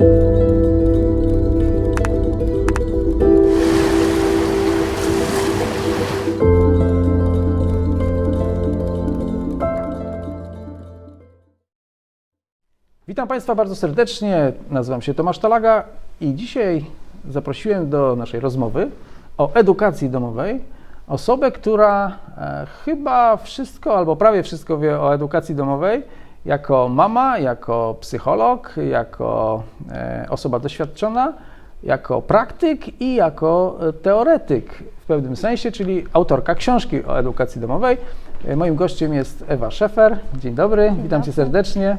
Witam Państwa bardzo serdecznie. Nazywam się Tomasz Talaga i dzisiaj zaprosiłem do naszej rozmowy o edukacji domowej osobę, która e, chyba wszystko albo prawie wszystko wie o edukacji domowej. Jako mama, jako psycholog, jako e, osoba doświadczona, jako praktyk i jako e, teoretyk w pewnym sensie, czyli autorka książki o edukacji domowej. E, Moim gościem jest Ewa Szefer. Dzień dobry, witam Cię dobry. serdecznie.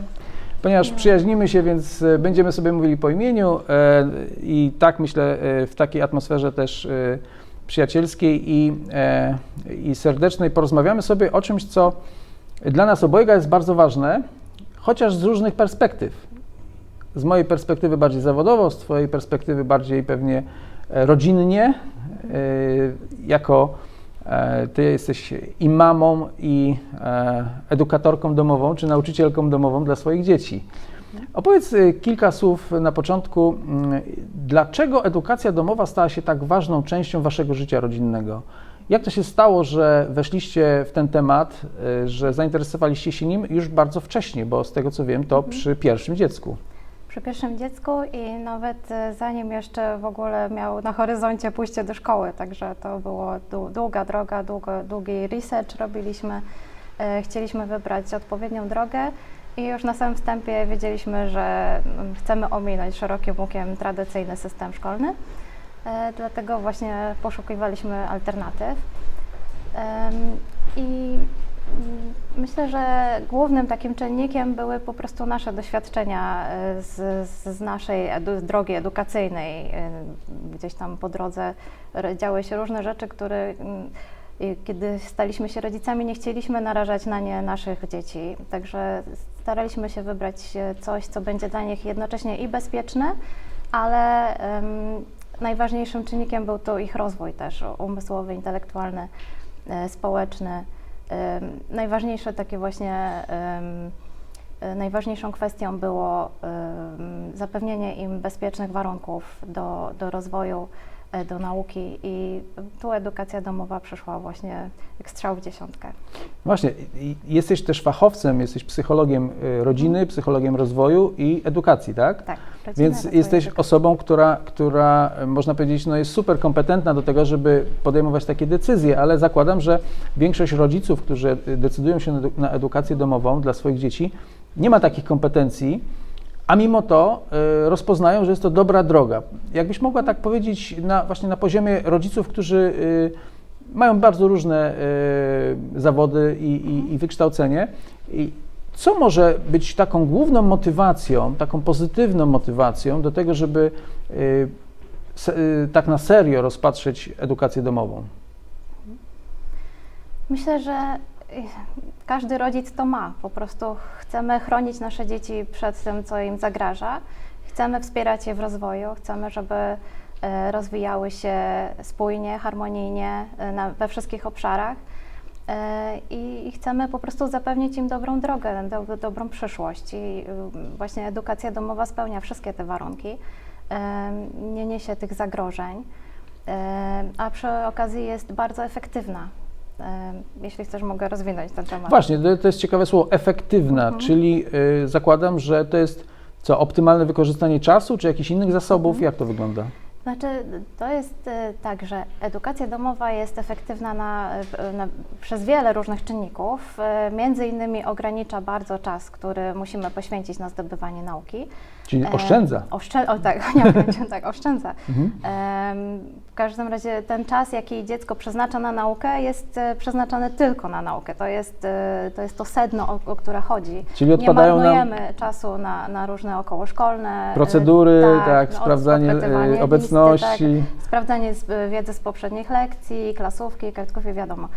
Ponieważ przyjaźnimy się, więc będziemy sobie mówili po imieniu i tak myślę w takiej atmosferze też przyjacielskiej i, i serdecznej porozmawiamy sobie o czymś, co dla nas obojga jest bardzo ważne, chociaż z różnych perspektyw. Z mojej perspektywy bardziej zawodowo, z Twojej perspektywy bardziej pewnie e, rodzinnie, e, jako e, Ty jesteś i mamą, i edukatorką domową, czy nauczycielką domową dla swoich dzieci. Opowiedz kilka słów na początku, mm, dlaczego edukacja domowa stała się tak ważną częścią Waszego życia rodzinnego? Jak to się stało, że weszliście w ten temat, e, że zainteresowaliście się nim już bardzo wcześnie, bo z tego co wiem, to przy pierwszym dziecku. Przy pierwszym dziecku i nawet e, zanim jeszcze w ogóle miał na horyzoncie pójście do szkoły, także to dłu- długa droga, długo, długi research robiliśmy. E, Chcieliśmy wybrać odpowiednią drogę i już na samym wstępie wiedzieliśmy, że mm, chcemy ominąć szerokim łukiem tradycyjny system szkolny. E, Dlatego właśnie poszukiwaliśmy alternatyw. I myślę, że głównym takim czynnikiem były po prostu nasze doświadczenia e, z, z naszej edu, drogi edukacyjnej. E, Gdzieś tam po drodze działy się różne rzeczy, które mm, kiedy staliśmy się rodzicami, nie chcieliśmy narażać na nie naszych dzieci. Także staraliśmy się wybrać coś, co będzie dla nich jednocześnie i bezpieczne, ale najważniejszym czynnikiem był to ich rozwój też umysłowy, intelektualny, e, społeczny. Em, Najważniejsze takie właśnie, e, najważniejszą kwestią było zapewnienie im bezpiecznych warunków do, do rozwoju, e, do nauki i tu edukacja domowa przyszła właśnie jak strzał w dziesiątkę. Właśnie, jesteś też fachowcem, jesteś psychologiem y, rodziny, psychologiem rozwoju i edukacji, tak? Tak, Więc jesteś osobą, która, która e, można powiedzieć, no jest super kompetentna do tego, żeby podejmować takie decyzje, ale zakładam, że większość rodziców, którzy decydują się na edukację domową dla swoich dzieci, nie ma takich kompetencji, a mimo to y, rozpoznają, że jest to dobra droga. Jakbyś mogła tak powiedzieć na, właśnie na poziomie rodziców, którzy y, mają bardzo różne y, zawody i, i, i wykształcenie. I co może być taką główną motywacją, taką pozytywną motywacją do tego, żeby tak na serio rozpatrzeć edukację domową? Myślę, że każdy rodzic to ma. Po prostu chcemy chronić nasze dzieci przed tym, co im zagraża. Chcemy wspierać je w rozwoju, chcemy, żeby e, rozwijały się spójnie, harmonijnie e, na, we wszystkich obszarach. E, I i chcemy po prostu zapewnić im dobrą drogę, do, dobrą przyszłość. I y, właśnie edukacja domowa spełnia wszystkie te warunki, nie niesie tych zagrożeń, a przy okazji jest bardzo efektywna. Jeśli chcesz, mogę rozwinąć ten temat. Właśnie, to, jest ciekawe słowo, efektywna, Mhm. czyli y, zakładam, że to jest co, optymalne wykorzystanie czasu, czy jakichś innych zasobów? Mhm. Jak to wygląda? Znaczy, to jest e, tak, że edukacja domowa jest efektywna na, e, na, przez wiele różnych czynników. Między innymi ogranicza bardzo czas, który musimy poświęcić na zdobywanie nauki. Czyli E, oszczędza. Oszczę- o tak, nie ogranicza, tak, oszczędza. Mhm. W każdym razie ten czas, jaki dziecko przeznacza na naukę, jest e, przeznaczony tylko na naukę. To jest e, to, jest to sedno, o, o które chodzi. Czyli odpadają nie nam marnujemy czasu na, na różne okołoszkolne Procedury, tak, no, sprawdzanie, e, listy, obecności. tak, sprawdzanie wiedzy z poprzednich lekcji, klasówki, kartków i wiadomo.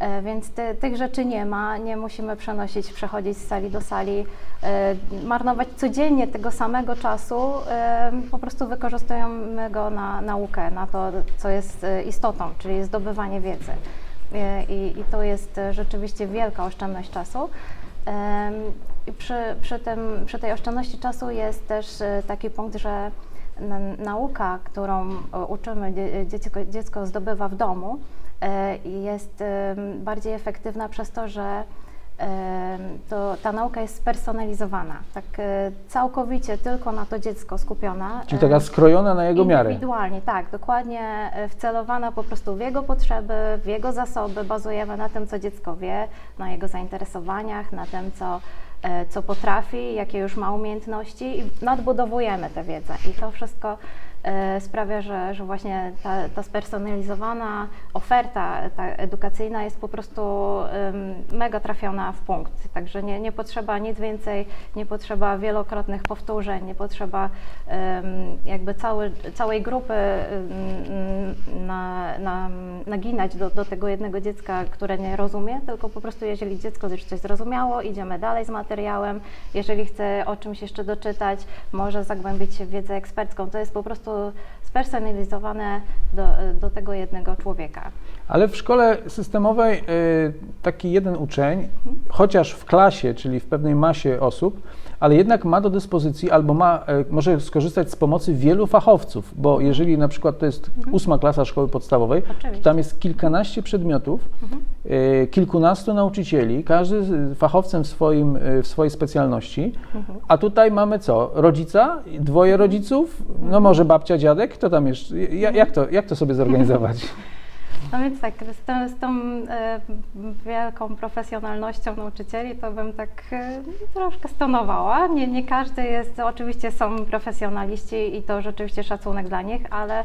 E, Więc ty, tych rzeczy nie ma, nie musimy przenosić, przechodzić z sali do sali, e, marnować codziennie tego samego czasu, e, po prostu wykorzystujemy go na naukę, na to, co jest istotą, czyli zdobywanie wiedzy. I, I to jest rzeczywiście wielka oszczędność czasu. I Przy, przy, tym, przy tej oszczędności czasu jest też taki punkt, że na, nauka, którą uczymy, dzie- dziecko, dziecko zdobywa w domu, jest em, bardziej efektywna przez to, że to, ta nauka jest spersonalizowana, tak e, całkowicie tylko na to dziecko skupiona. Czyli e, taka skrojona na jego miarę. Indywidualnie, tak, dokładnie e, wcelowana po prostu w jego potrzeby, w jego zasoby. Bazujemy na tym, co dziecko wie, na jego zainteresowaniach, na tym, co, e, co potrafi, jakie już ma umiejętności i nadbudowujemy tę wiedzę. I to wszystko e, sprawia, że, że właśnie ta, ta spersonalizowana oferta ta edukacyjna jest po prostu mega trafiona w punkt. Także nie, nie potrzeba nic więcej, nie potrzeba wielokrotnych powtórzeń, nie potrzeba jakby cały, całej grupy na, na, naginać do, do tego jednego dziecka, które nie rozumie, tylko po prostu jeżeli dziecko już coś zrozumiało, idziemy dalej z materiałem. Jeżeli chce o czymś jeszcze doczytać, może zagłębić się w wiedzę ekspercką. To jest po prostu to spersonalizowane do, do tego jednego człowieka. Ale w szkole systemowej y, taki jeden uczeń, chociaż w klasie, czyli w pewnej masie osób, ale jednak ma do dyspozycji albo ma, y, może skorzystać z pomocy wielu fachowców, bo jeżeli na przykład to jest ósma klasa szkoły podstawowej, to Oczywiście. tam jest kilkanaście przedmiotów, y, kilkunastu nauczycieli, każdy fachowcem w, swoim, w swojej specjalności, a tutaj mamy co? Rodzica, dwoje rodziców, no może babcia, dziadek, kto tam jeszcze, ja- jak to, jak to sobie zorganizować? No więc tak, z, tą- z tą e, wielką profesjonalnością nauczycieli to bym tak e, troszkę stonowała. Nie, nie każdy jest, oczywiście są profesjonaliści i to rzeczywiście szacunek dla nich, ale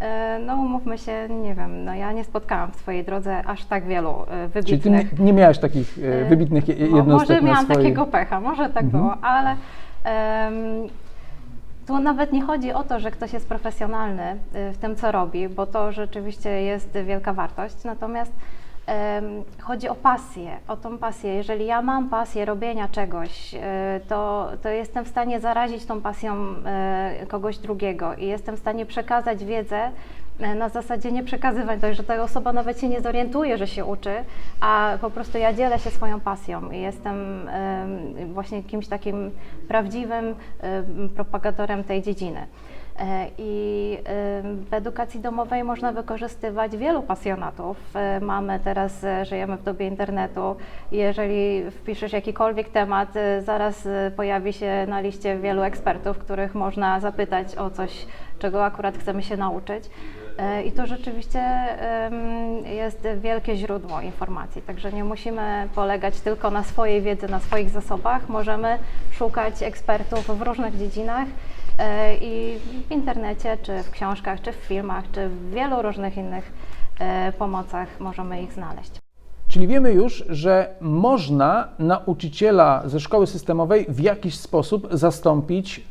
e, no umówmy się, nie wiem, no ja nie spotkałam w swojej drodze aż tak wielu e, Czyli ty wybitnych nie, nie miałaś takich e, E, wybitnych jednostek Może miałam swojej... takiego pecha, może tak Mhm. było, ale tu nawet nie chodzi o to, że ktoś jest profesjonalny y, w tym, co robi, bo to rzeczywiście jest wielka wartość. Natomiast chodzi o pasję, o tą pasję. Jeżeli ja mam pasję robienia czegoś, y, to, to jestem w stanie zarazić tą pasją y, kogoś drugiego i jestem w stanie przekazać wiedzę na zasadzie nie przekazywać, tak, że ta osoba nawet się nie zorientuje, że się uczy, a po prostu ja dzielę się swoją pasją i jestem em, właśnie kimś takim prawdziwym em, propagatorem tej dziedziny. E, I w edukacji domowej można wykorzystywać wielu pasjonatów. E, Mamy teraz, e, żyjemy w dobie internetu. Jeżeli wpiszesz jakikolwiek temat, e, zaraz e, pojawi się na liście wielu ekspertów, których można zapytać o coś, czego akurat chcemy się nauczyć. E, I to rzeczywiście jest wielkie źródło informacji, także nie musimy polegać tylko na swojej wiedzy, na swoich zasobach. Możemy szukać ekspertów w różnych dziedzinach e, i w internecie, czy w książkach, czy w filmach, czy w wielu różnych innych e, pomocach możemy ich znaleźć. Czyli wiemy już, że można nauczyciela ze szkoły systemowej w jakiś sposób zastąpić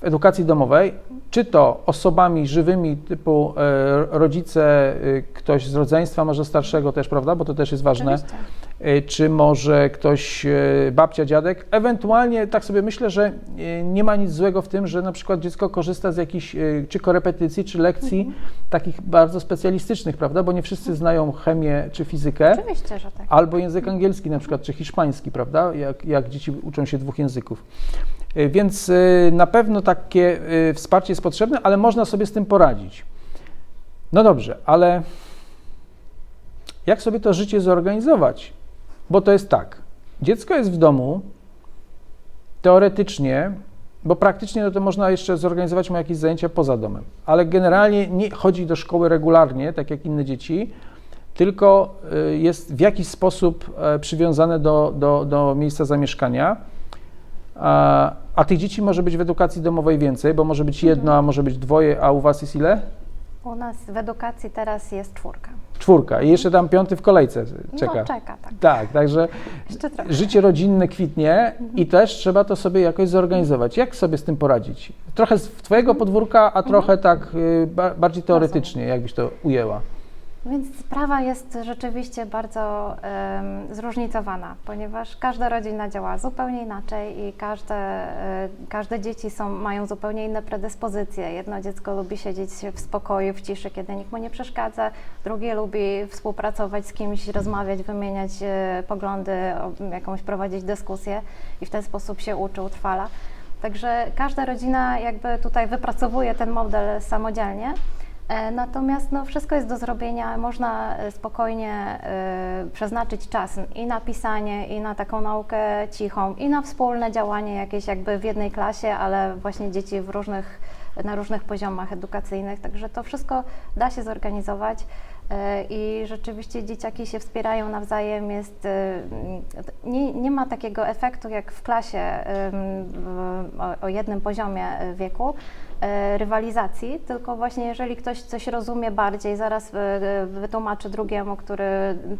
w edukacji domowej, czy to osobami żywymi typu e, rodzice, e, ktoś z rodzeństwa może starszego też, prawda, bo to też jest ważne, Oczywiście. E, czy może ktoś, e, babcia, dziadek. Ewentualnie tak sobie myślę, że e, nie ma nic złego w tym, że na przykład dziecko korzysta z jakichś czy korepetycji, czy lekcji takich bardzo specjalistycznych, prawda, bo nie wszyscy znają chemię czy fizykę. Oczywiście, że tak. Albo język angielski na przykład, czy hiszpański, prawda? Jak, jak dzieci uczą się dwóch języków. Więc na pewno takie wsparcie jest potrzebne, ale można sobie z tym poradzić. No dobrze, ale jak sobie to życie zorganizować? Bo to jest tak, dziecko jest w domu, teoretycznie, bo praktycznie no to można jeszcze zorganizować mu jakieś zajęcia poza domem, ale generalnie nie chodzi do szkoły regularnie, tak jak inne dzieci, tylko y, jest w jakiś sposób e, przywiązane do, do, do miejsca zamieszkania. A, a tych dzieci może być w edukacji domowej więcej, bo może być jedno, a może być dwoje, a u Was jest ile? U nas w edukacji teraz jest czwórka. Czwórka i jeszcze tam piąty w kolejce czeka. No czeka, tak. Tak, także życie rodzinne kwitnie i też trzeba to sobie jakoś zorganizować. Jak sobie z tym poradzić? Trochę z Twojego podwórka, a trochę tak y, ba- bardziej teoretycznie, jakbyś to ujęła. Więc sprawa jest rzeczywiście bardzo em, zróżnicowana, ponieważ każda rodzina działa zupełnie inaczej i każde, e, każde dzieci są, mają zupełnie inne predyspozycje. Jedno dziecko lubi siedzieć w spokoju, w ciszy, kiedy nikt mu nie przeszkadza, drugie lubi współpracować z kimś, rozmawiać, wymieniać e, poglądy, o- jakąś prowadzić dyskusję i w ten sposób się uczy, utrwala. Także każda rodzina jakby tutaj wypracowuje ten model samodzielnie. E, Natomiast no, wszystko jest do zrobienia, można e, spokojnie e, przeznaczyć czas i na pisanie, i na taką naukę cichą, i na wspólne działanie jakieś jakby w jednej klasie, ale właśnie dzieci w różnych, na różnych poziomach edukacyjnych, także to wszystko da się zorganizować. E, I rzeczywiście dzieciaki się wspierają nawzajem, jest, e, nie, nie ma takiego efektu jak w klasie w, o, o jednym poziomie wieku, rywalizacji, tylko właśnie jeżeli ktoś coś rozumie bardziej, zaraz e, wytłumaczy drugiemu, który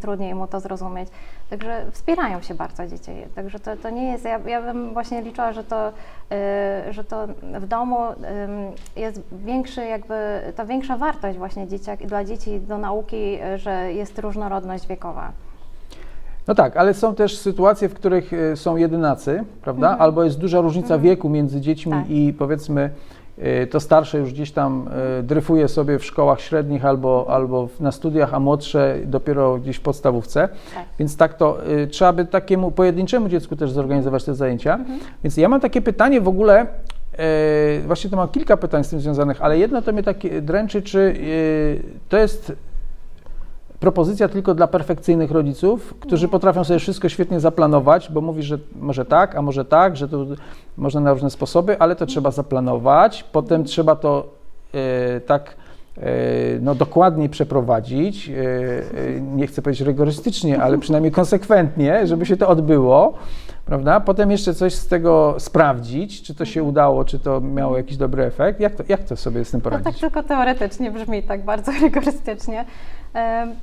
trudniej mu to zrozumieć. Także wspierają się bardzo dzieci. Także to, to nie jest, ja, ja bym właśnie liczyła, że to, e, że to w domu jest większy jakby, to większa wartość właśnie dzieciak, dla dzieci do nauki, e, że jest różnorodność wiekowa. No tak, ale są też sytuacje, w których e, są jedynacy, prawda? Albo jest duża różnica wieku między dziećmi Tak. i powiedzmy e, to starsze już gdzieś tam e, dryfuje sobie w szkołach średnich albo, albo na studiach, a młodsze dopiero gdzieś w podstawówce. Tak. Więc tak to y, trzeba by takiemu pojedynczemu dziecku też zorganizować te zajęcia. Mhm. Więc ja mam takie pytanie w ogóle, właśnie to mam kilka pytań z tym związanych, ale jedno to mnie takie dręczy, czy y, to jest propozycja tylko dla perfekcyjnych rodziców, którzy potrafią sobie wszystko świetnie zaplanować, bo mówi, że może tak, a może tak, że to można na różne sposoby, ale to trzeba zaplanować, potem trzeba to e, tak e, no, dokładnie przeprowadzić, e, nie chcę powiedzieć rygorystycznie, ale przynajmniej konsekwentnie, żeby się to odbyło, prawda? Potem jeszcze coś z tego sprawdzić, czy to się udało, czy to miało jakiś dobry efekt. Jak to, jak to sobie z tym No tak poradzić? tylko teoretycznie brzmi tak bardzo rygorystycznie.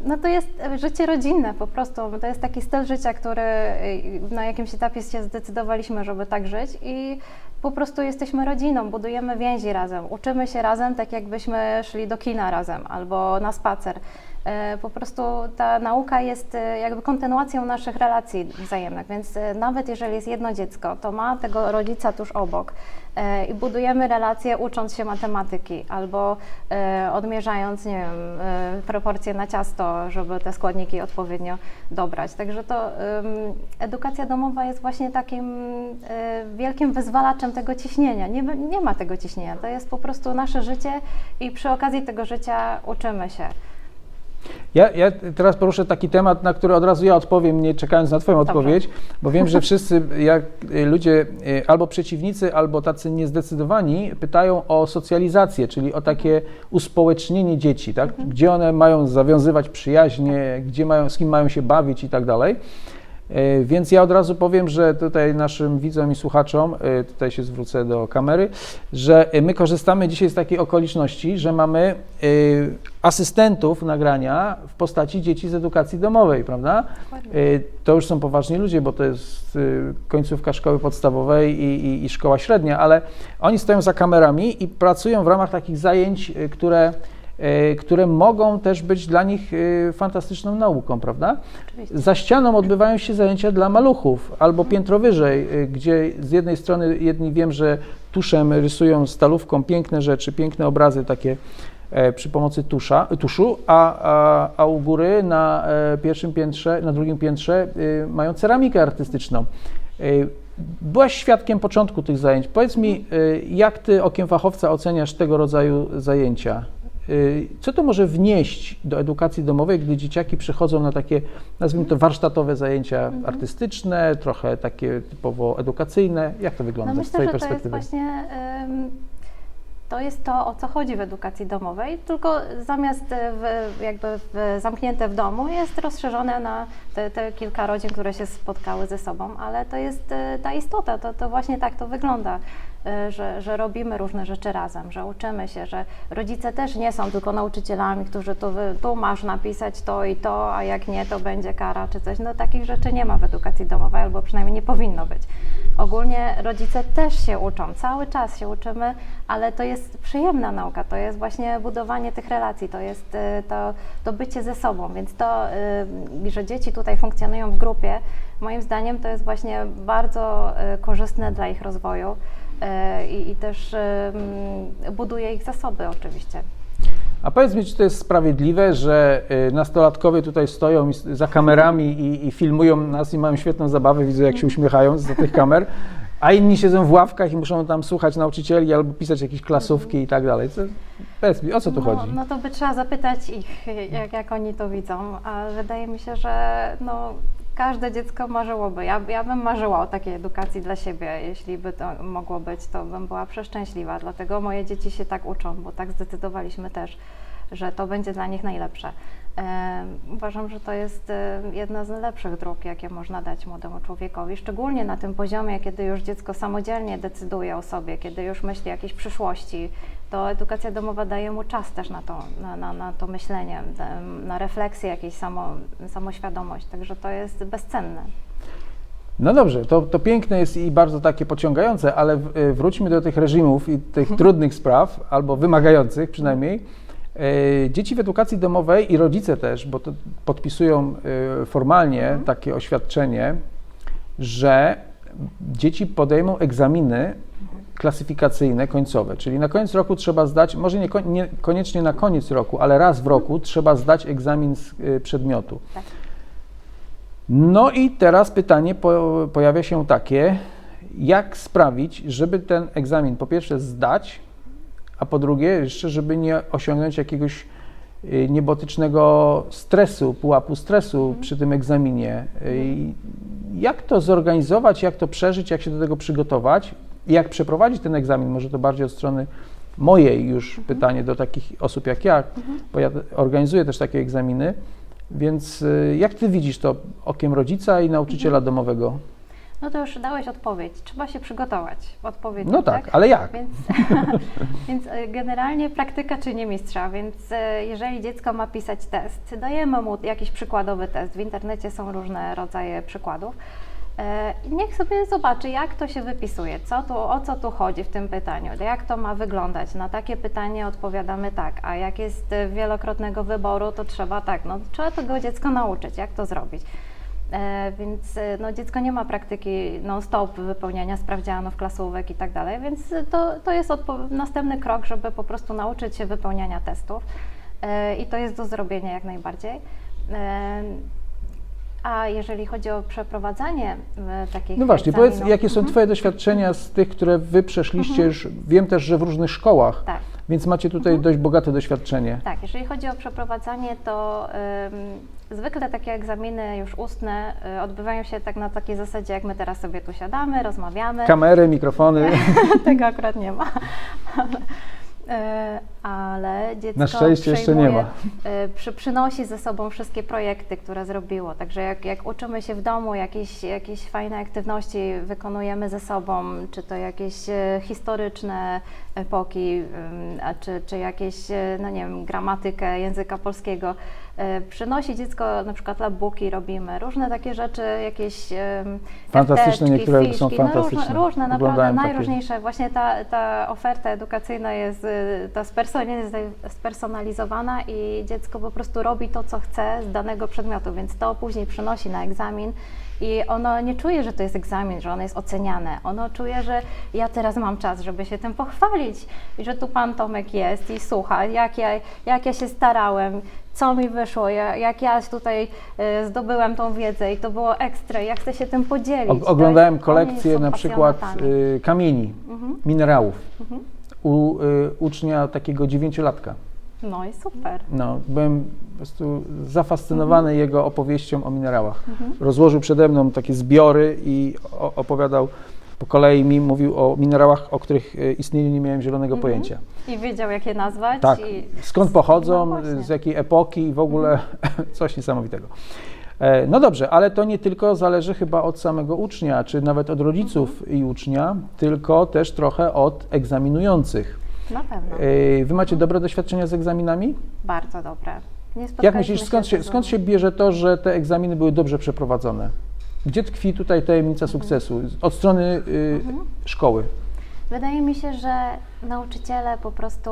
No to jest życie rodzinne po prostu. To jest taki styl życia, który y, na jakimś etapie się zdecydowaliśmy, żeby tak żyć i po prostu jesteśmy rodziną, budujemy więzi razem, uczymy się razem, tak jakbyśmy szli do kina razem albo na spacer. E, Po prostu ta nauka jest e, jakby kontynuacją naszych relacji wzajemnych, więc e, nawet jeżeli jest jedno dziecko, to ma tego rodzica tuż obok i budujemy relacje ucząc się matematyki albo odmierzając, nie wiem, proporcje na ciasto, żeby te składniki odpowiednio dobrać. Także to edukacja domowa jest właśnie takim wielkim wyzwalaczem tego ciśnienia. Nie, nie ma tego ciśnienia, to jest po prostu nasze życie i przy okazji tego życia uczymy się. Ja, ja teraz poruszę taki temat, na który od razu ja odpowiem, nie czekając na Twoją Dobrze. odpowiedź, bo wiem, że wszyscy, jak y, ludzie y, albo przeciwnicy, albo tacy niezdecydowani, pytają o socjalizację, czyli o takie uspołecznienie dzieci, tak? gdzie one mają zawiązywać przyjaźnie, gdzie mają, z kim mają się bawić i tak dalej. Y, Więc ja od razu powiem, że tutaj naszym widzom i słuchaczom, y, tutaj się zwrócę do kamery, że y, my korzystamy dzisiaj z takiej okoliczności, że mamy asystentów nagrania w postaci dzieci z edukacji domowej, prawda? To już są poważni ludzie, bo to jest końcówka szkoły podstawowej i, i, i szkoła średnia, ale oni stoją za kamerami i pracują w ramach takich zajęć, które, które mogą też być dla nich y, fantastyczną nauką, prawda? Oczywiście. Za ścianą odbywają się zajęcia dla maluchów, albo piętro wyżej, y, gdzie z jednej strony jedni wiem, że tuszem rysują stalówką piękne rzeczy, piękne obrazy takie e, przy pomocy tusza, tuszu, a, a, a u góry na e, pierwszym piętrze, na drugim piętrze mają ceramikę artystyczną. Byłaś świadkiem początku tych zajęć. Powiedz mi, jak ty okiem fachowca oceniasz tego rodzaju zajęcia? Y, Co to może wnieść do edukacji domowej, gdy dzieciaki przychodzą na takie, nazwijmy to, warsztatowe zajęcia artystyczne, trochę takie typowo edukacyjne? Jak to wygląda No z myślę, Twojej że to jest perspektywy? właśnie to jest to, o co chodzi w edukacji domowej, tylko zamiast w, jakby w, zamknięte w domu jest rozszerzone na te, te kilka rodzin, które się spotkały ze sobą, ale to jest e, ta istota, to, to właśnie tak to wygląda. Y, że, że robimy różne rzeczy razem, że uczymy się, że rodzice też nie są tylko nauczycielami, którzy tu, tu masz napisać to i to, a jak nie, to będzie kara czy coś. No takich rzeczy nie ma w edukacji domowej, albo przynajmniej nie powinno być. Ogólnie rodzice też się uczą, cały czas się uczymy, ale to jest przyjemna nauka, to jest właśnie budowanie tych relacji, to jest y, to, to bycie ze sobą, więc to, y, że dzieci tutaj funkcjonują w grupie, moim zdaniem to jest właśnie bardzo y, korzystne dla ich rozwoju y, i, i też buduje ich zasoby oczywiście. A powiedz mi, czy to jest sprawiedliwe, że y, nastolatkowie tutaj stoją za kamerami i, i filmują nas i mają świetną zabawę, widzę jak się uśmiechają za tych kamer, a inni siedzą w ławkach i muszą tam słuchać nauczycieli albo pisać jakieś klasówki i tak dalej. Co, powiedz mi, o co tu no, chodzi? No to by trzeba zapytać ich, jak, jak oni to widzą, a wydaje mi się, że no, każde dziecko marzyłoby. Ja, ja bym marzyła o takiej edukacji dla siebie. Jeśli by to mogło być, to bym była przeszczęśliwa. Dlatego moje dzieci się tak uczą, bo tak zdecydowaliśmy też, że to będzie dla nich najlepsze. E, uważam, że to jest e, jedna z lepszych dróg, jakie można dać młodemu człowiekowi, szczególnie na tym poziomie, kiedy już dziecko samodzielnie decyduje o sobie, kiedy już myśli o jakiejś przyszłości, to edukacja domowa daje mu czas też na to, na, na, na to myślenie, na, refleksję, jakąś samo, samoświadomość, także to jest bezcenne. No dobrze, to, to piękne jest i bardzo takie pociągające, ale y, wróćmy do tych reżimów i tych trudnych spraw, albo wymagających przynajmniej. E, Dzieci w edukacji domowej i rodzice też, bo to podpisują y, formalnie takie oświadczenie, że dzieci podejmą egzaminy klasyfikacyjne końcowe, czyli na koniec roku trzeba zdać, może nie, kon- nie koniecznie na koniec roku, ale raz w roku trzeba zdać egzamin z y, przedmiotu. Tak. No i teraz pytanie po, pojawia się takie, jak sprawić, żeby ten egzamin po pierwsze zdać, a po drugie jeszcze, żeby nie osiągnąć jakiegoś y, niebotycznego stresu, pułapu stresu przy tym egzaminie. Y, Jak to zorganizować, jak to przeżyć, jak się do tego przygotować, i jak przeprowadzić ten egzamin, może to bardziej od strony mojej już pytanie do takich osób jak ja, bo ja organizuję też takie egzaminy, więc y, jak Ty widzisz to okiem rodzica i nauczyciela domowego? No to już dałeś odpowiedź, trzeba się przygotować odpowiednio, No tak, ale jak? Więc, więc e, generalnie praktyka czyni mistrza, więc e, jeżeli dziecko ma pisać test, dajemy mu jakiś przykładowy test. W internecie są różne rodzaje przykładów. E, Niech sobie zobaczy, jak to się wypisuje, co tu, o co tu chodzi w tym pytaniu, jak to ma wyglądać. Na takie pytanie odpowiadamy tak, a jak jest wielokrotnego wyboru, to trzeba tak, no trzeba tego dziecko nauczyć, jak to zrobić. E, Więc e, no, dziecko nie ma praktyki non-stop wypełniania sprawdzianów, klasówek i tak dalej, więc to, to jest następny krok, żeby po prostu nauczyć się wypełniania testów E, i to jest do zrobienia jak najbardziej. A jeżeli chodzi o przeprowadzanie takich No właśnie, powiedz, egzaminów- jakie są Mhm. Twoje doświadczenia z tych, które Wy przeszliście już, wiem też, że w różnych szkołach, Tak. Więc macie tutaj dość bogate doświadczenie. Tak, jeżeli chodzi o przeprowadzanie, to ym, zwykle takie egzaminy już ustne y, odbywają się tak na takiej zasadzie, jak my teraz sobie tu siadamy, rozmawiamy. Kamery, mikrofony. Tego akurat nie ma. Ale, y, ale dziecko Na szczęście jeszcze nie ma. y, Przy, przynosi ze sobą wszystkie projekty, które zrobiło. Także jak, jak uczymy się w domu, jakieś, jakieś fajne aktywności wykonujemy ze sobą, czy to jakieś e, historyczne epoki, czy, czy jakieś, e, no nie wiem, gramatykę języka polskiego, e, przynosi dziecko, na przykład labbooki robimy, różne takie rzeczy, jakieś Fantastyczne, karteczki, niektóre fiszki, są No fantastyczne. różne, różne naprawdę Oglądałem takie. najróżniejsze. Właśnie ta, ta oferta edukacyjna jest y, ta spersonaliz- spersonalizowana i dziecko po prostu robi to, co chce z danego przedmiotu, więc to później przynosi na egzamin i ono nie czuje, że to jest egzamin, że ono jest oceniane. Ono czuje, że ja teraz mam czas, żeby się tym pochwalić i że tu Pan Tomek jest i słucha, jak ja, jak ja się starałem, co mi wyszło, ja, jak ja tutaj y, zdobyłem tą wiedzę i to było ekstra, ja chcę się tym podzielić. Oglądałem kolekcję na przykład y, kamieni, Mhm. minerałów Mhm. u y, ucznia takiego dziewięciolatka. No i super. No, byłem po prostu zafascynowany Mhm. jego opowieścią o minerałach. Rozłożył przede mną takie zbiory i opowiadał po kolei mi, mówił o minerałach, o których y, istnieniu nie miałem zielonego Mhm. pojęcia. I wiedział, jak je nazwać. Tak, I... skąd pochodzą, No z jakiej epoki i w ogóle coś niesamowitego. E, No dobrze, ale to nie tylko zależy chyba od samego ucznia, czy nawet od rodziców i ucznia, tylko też trochę od egzaminujących. Na pewno. Wy macie dobre doświadczenia z egzaminami? Bardzo dobre. Nie Jak myślisz, skąd się, skąd się bierze to, że te egzaminy były dobrze przeprowadzone? Gdzie tkwi tutaj tajemnica sukcesu od strony y, szkoły? Wydaje mi się, że nauczyciele po prostu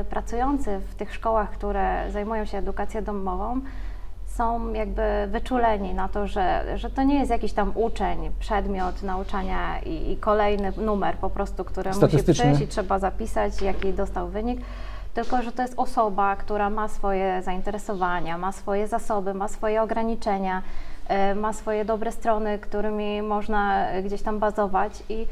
y, pracujący w tych szkołach, które zajmują się edukacją domową, są jakby wyczuleni na to, że, że to nie jest jakiś tam uczeń, przedmiot nauczania i, i kolejny numer po prostu, który musi przyjść i trzeba zapisać, jaki dostał wynik, tylko że to jest osoba, która ma swoje zainteresowania, ma swoje zasoby, ma swoje ograniczenia, e, ma swoje dobre strony, którymi można gdzieś tam bazować i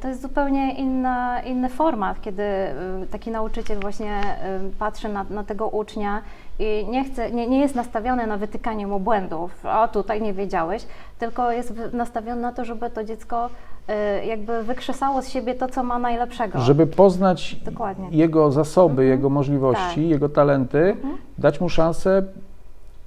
to jest zupełnie inna, inny format, kiedy e, taki nauczyciel właśnie e, patrzy na, na tego ucznia i nie, chce, nie, nie jest nastawiony na wytykanie mu błędów, o tutaj nie wiedziałeś, tylko jest nastawiony na to, żeby to dziecko e, jakby wykrzesało z siebie to, co ma najlepszego. Żeby poznać Dokładnie. jego zasoby, Mhm. jego możliwości, Tak. jego talenty, Mhm. dać mu szansę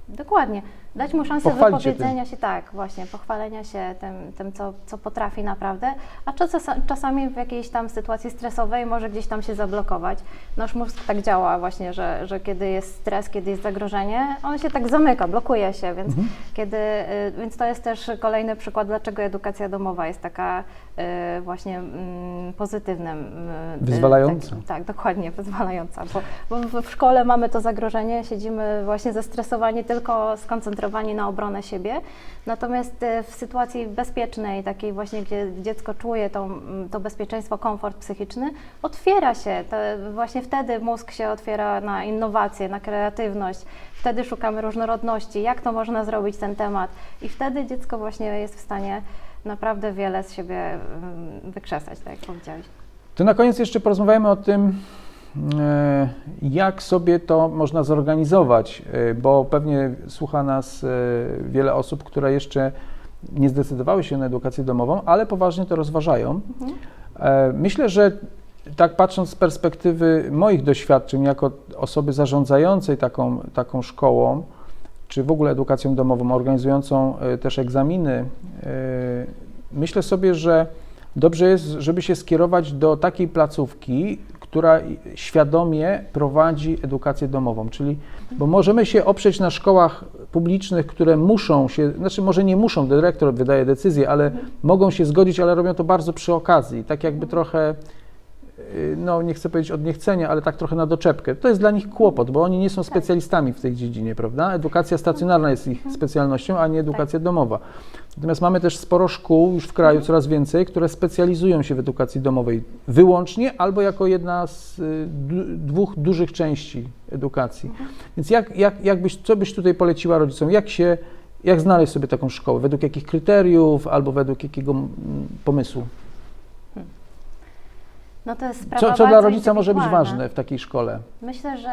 Dokładnie. Dać mu szansę Pochwalić się wypowiedzenia się, tak, właśnie, pochwalenia się tym, tym co, co potrafi naprawdę, a czas, czasami w jakiejś tam sytuacji stresowej może gdzieś tam się zablokować. Nasz mózg tak działa właśnie, że, że kiedy jest stres, kiedy jest zagrożenie, on się tak zamyka, blokuje się, więc, Mhm. kiedy, y, więc to jest też kolejny przykład, dlaczego edukacja domowa jest taka właśnie mm, pozytywnym. y, Wyzwalająca. takim- tak, dokładnie, wyzwalająca, bo, bo w- szkole mamy to zagrożenie, siedzimy właśnie zestresowani, tylko skoncentrowani na obronę siebie, natomiast e, w sytuacji bezpiecznej, takiej właśnie, gdzie dziecko czuje tą, mm, to bezpieczeństwo, komfort psychiczny, otwiera się, to właśnie wtedy mózg się otwiera na innowacje, na kreatywność, wtedy szukamy różnorodności, jak to można zrobić ten temat i wtedy dziecko właśnie jest w stanie naprawdę wiele z siebie mm, wykrzesać, tak jak powiedziałeś. To na koniec jeszcze porozmawiamy o tym, e, jak sobie to można zorganizować, e, bo pewnie słucha nas e, wiele osób, które jeszcze nie zdecydowały się na edukację domową, ale poważnie to rozważają. E, Myślę, że tak patrząc z perspektywy moich doświadczeń jako osoby zarządzającej taką, taką szkołą, czy w ogóle edukacją domową, organizującą też egzaminy, myślę sobie, że dobrze jest, żeby się skierować do takiej placówki, która świadomie prowadzi edukację domową, czyli, bo możemy się oprzeć na szkołach publicznych, które muszą się, znaczy może nie muszą, dyrektor wydaje decyzję, ale mogą się zgodzić, ale robią to bardzo przy okazji, tak jakby trochę no nie chcę powiedzieć od niechcenia, ale tak trochę na doczepkę. To jest dla nich kłopot, bo oni nie są specjalistami w tej dziedzinie, prawda? Edukacja stacjonarna jest ich specjalnością, a nie edukacja domowa. Natomiast mamy też sporo szkół już w kraju, coraz więcej, które specjalizują się w edukacji domowej wyłącznie albo jako jedna z y, dwóch dużych części edukacji. Więc jak, jak, jak byś, co byś tutaj poleciła rodzicom? Jak się, jak znaleźć sobie taką szkołę? Według jakich kryteriów albo według jakiego mm, pomysłu? No to jest sprawa Co, co dla rodzica może być ważne w takiej szkole? Myślę, że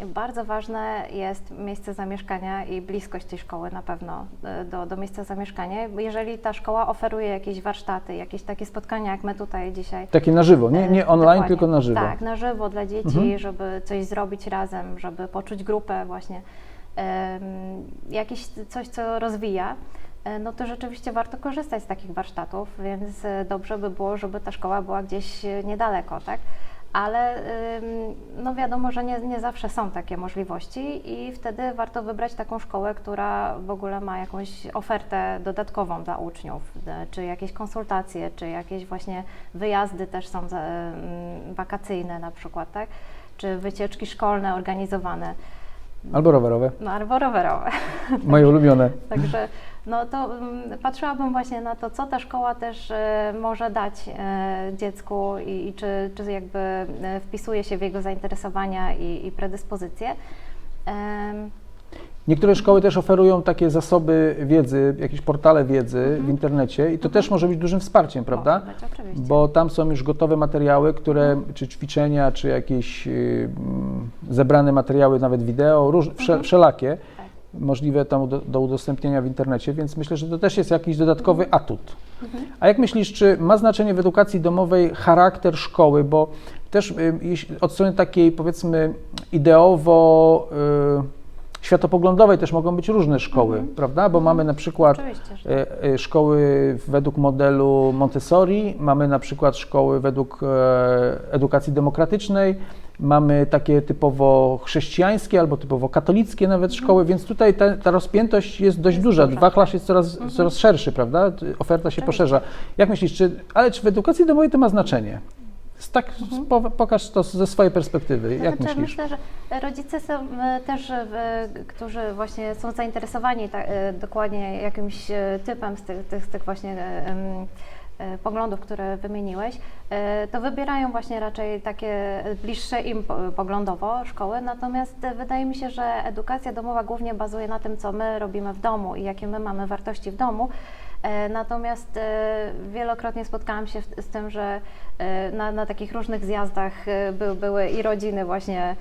y, bardzo ważne jest miejsce zamieszkania i bliskość tej szkoły na pewno y, do, do miejsca zamieszkania. Jeżeli ta szkoła oferuje jakieś warsztaty, jakieś takie spotkania, jak my tutaj dzisiaj. Takie na żywo, nie, y, nie online, dokładnie. tylko na żywo. Tak, na żywo dla dzieci, Mhm. żeby coś zrobić razem, żeby poczuć grupę właśnie. Jakieś coś, co rozwija. Y, No to rzeczywiście warto korzystać z takich warsztatów, więc y, dobrze by było, żeby ta szkoła była gdzieś y, niedaleko, tak? Ale no wiadomo, że nie, nie zawsze są takie możliwości i wtedy warto wybrać taką szkołę, która w ogóle ma jakąś ofertę dodatkową dla uczniów, czy jakieś konsultacje, czy jakieś właśnie wyjazdy też są wakacyjne na przykład, tak? Czy wycieczki szkolne organizowane, Albo rowerowe, no albo rowerowe. moje ulubione. Także no to mm, patrzyłabym właśnie na to, co ta szkoła też e, może dać e, dziecku i, i czy, czy jakby e, wpisuje się w jego zainteresowania i, i predyspozycje. Niektóre szkoły też oferują takie zasoby wiedzy, jakieś portale wiedzy w internecie i to też może być dużym wsparciem, prawda? być, oczywiście. Bo tam są już gotowe materiały, które, czy ćwiczenia, czy jakieś y, zebrane materiały, nawet wideo, róż, wsze, wszelakie, Tak. możliwe tam do, do udostępnienia w internecie, więc myślę, że to też jest jakiś dodatkowy atut. A jak myślisz, czy ma znaczenie w edukacji domowej charakter szkoły, bo też y, od strony takiej powiedzmy ideowo y, światopoglądowej też mogą być różne szkoły, Mhm. prawda? Bo mamy na przykład Oczywiście, że e, e, szkoły według modelu Montessori, mamy na przykład szkoły według e, edukacji demokratycznej, mamy takie typowo chrześcijańskie albo typowo katolickie nawet szkoły, więc tutaj ta, ta rozpiętość jest dość Jest duża. duża. Wachlarz jest coraz, coraz szerszy, prawda? Oferta się poszerza. Jak myślisz, czy, ale czy w edukacji domowej to ma znaczenie? Tak, po, pokaż to ze swojej perspektywy. Jak znaczy, myślisz? Myślę, że rodzice są e, też, e, którzy właśnie są zainteresowani ta, e, dokładnie jakimś e, typem z tych, tych, z tych właśnie e, e, poglądów, które wymieniłeś, e, to wybierają właśnie raczej takie bliższe im po- poglądowo szkoły, natomiast e, wydaje mi się, że edukacja domowa głównie bazuje na tym, co my robimy w domu i jakie my mamy wartości w domu. E, Natomiast e, wielokrotnie spotkałam się z tym, że e, na, na takich różnych zjazdach by, były i rodziny właśnie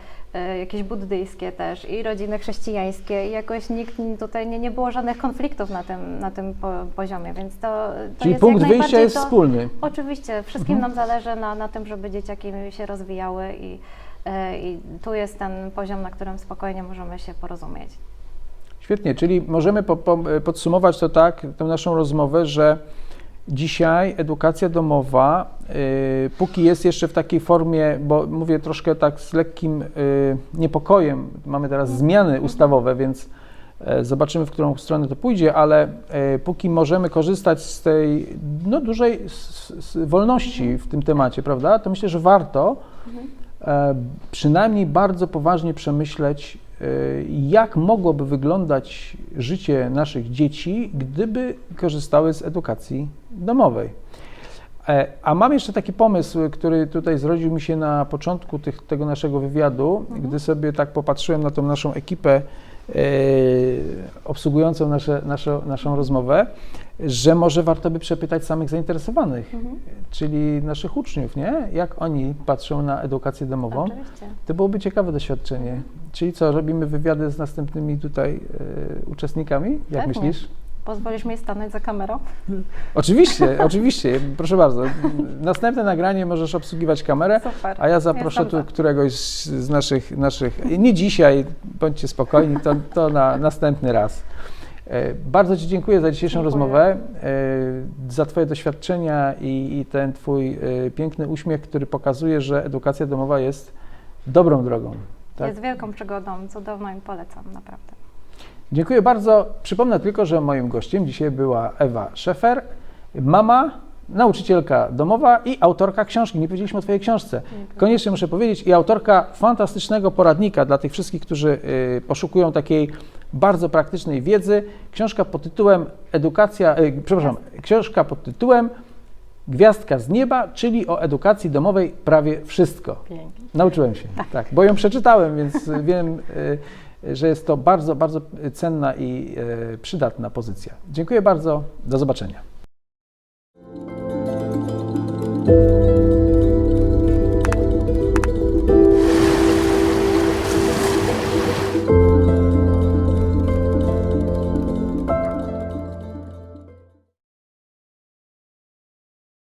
jakieś buddyjskie też, i rodziny chrześcijańskie i jakoś nikt tutaj nie, nie było żadnych konfliktów na tym, na tym po, poziomie, więc to, to Czyli jest punkt wyjścia jest to, wspólny. Oczywiście, wszystkim nam zależy na, na tym, żeby dzieciaki się rozwijały i, i tu jest ten poziom, na którym spokojnie możemy się porozumieć. Świetnie, czyli możemy po, po, podsumować to tak, tę naszą rozmowę, że dzisiaj edukacja domowa, y, póki jest jeszcze w takiej formie, bo mówię troszkę tak z lekkim y, niepokojem, mamy teraz zmiany ustawowe, więc e, zobaczymy, w którą stronę to pójdzie, ale e, póki możemy korzystać z tej no, dużej wolności w tym temacie, prawda, to myślę, że warto e, przynajmniej bardzo poważnie przemyśleć, e, jak mogłoby wyglądać życie naszych dzieci, gdyby korzystały z edukacji domowej. E, A mam jeszcze taki pomysł, który tutaj zrodził mi się na początku tych, tego naszego wywiadu, gdy sobie tak popatrzyłem na tą naszą ekipę obsługującą nasze, naszą, naszą rozmowę, że może warto by przepytać samych zainteresowanych, czyli naszych uczniów, nie? Jak oni patrzą na edukację domową. Oczywiście. To byłoby ciekawe doświadczenie. Czyli co, robimy wywiady z następnymi tutaj e, uczestnikami? Jak Pewnie. myślisz? Pozwolisz mi stanąć za kamerą? Oczywiście, oczywiście, proszę bardzo. Następne nagranie możesz obsługiwać kamerę, Super. a ja zaproszę tu za. któregoś z z naszych, naszych nie dzisiaj, bądźcie spokojni, to, to na następny raz. E, Bardzo Ci dziękuję za dzisiejszą Dziękuję. rozmowę, e, za Twoje doświadczenia i, i ten Twój e, piękny uśmiech, który pokazuje, że edukacja domowa jest dobrą drogą. Tak? Jest wielką przygodą, cudowną i polecam, naprawdę. Dziękuję bardzo. Przypomnę tylko, że moim gościem dzisiaj była Ewa Szefer, mama, nauczycielka domowa i autorka książki. Nie powiedzieliśmy o Twojej książce. Koniecznie muszę powiedzieć, i autorka fantastycznego poradnika dla tych wszystkich, którzy y, poszukują takiej bardzo praktycznej wiedzy. Książka pod tytułem Edukacja, y, przepraszam, książka pod tytułem Gwiazdka z nieba, czyli o edukacji domowej prawie wszystko. Pięknie. Nauczyłem się, tak, bo ją przeczytałem, więc y, wiem, że jest to bardzo, bardzo cenna i y, przydatna pozycja. Dziękuję bardzo, do zobaczenia.